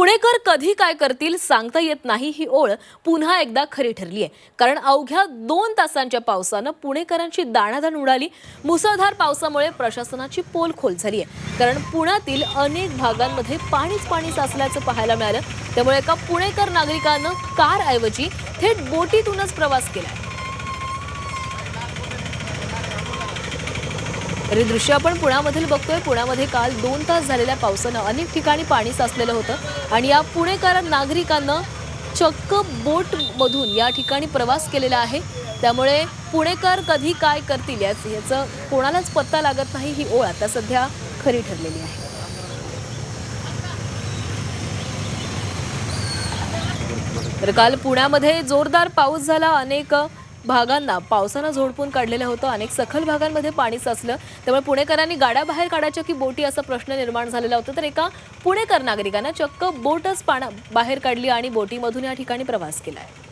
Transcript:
पुणेकर कधी काय करतील सांगता येत नाही ही ओळ पुन्हा एकदा खरी ठरली आहे कारण अवघ्या दोन तासांच्या पावसानं पुणेकरांची दाणादाण उडाली. मुसळधार पावसामुळे प्रशासनाची पोलखोल झाली आहे कारण पुण्यातील अनेक भागांमध्ये पाणीच पाणी साचल्याचं पाहायला मिळालं. त्यामुळे एका पुणेकर नागरिकानं कारऐवजी थेट बोटीतूनच प्रवास केला तरी दृश्य आपण पुण्यामधील बघतोय. पुण्यामध्ये काल दोन तास झालेल्या पावसानं अनेक ठिकाणी पाणी साचलेलं होतं. आणि या पुणेकर नागरिकांना चक्क बोटमधून या ठिकाणी प्रवास केलेला आहे. त्यामुळे पुणेकर कधी काय करतील याच याचं कोणालाच पत्ता लागत नाही. ही ओळ आता सध्या खरी ठरलेली आहे. तर काल पुण्यामध्ये जोरदार पाऊस झाला. अनेक भागांना पावसानं झोडपून काढलेलं होतं. अनेक सखल भागांमध्ये पाणी साचलं. त्यामुळे पुणेकरांनी गाड्या बाहेर काढायच्या की बोटी असा प्रश्न निर्माण झालेला होता. तर एका पुणेकर नागरिकांना चक्क बोटच पाण्या बाहेर काढली आणि बोटीमधून या ठिकाणी प्रवास केला आहे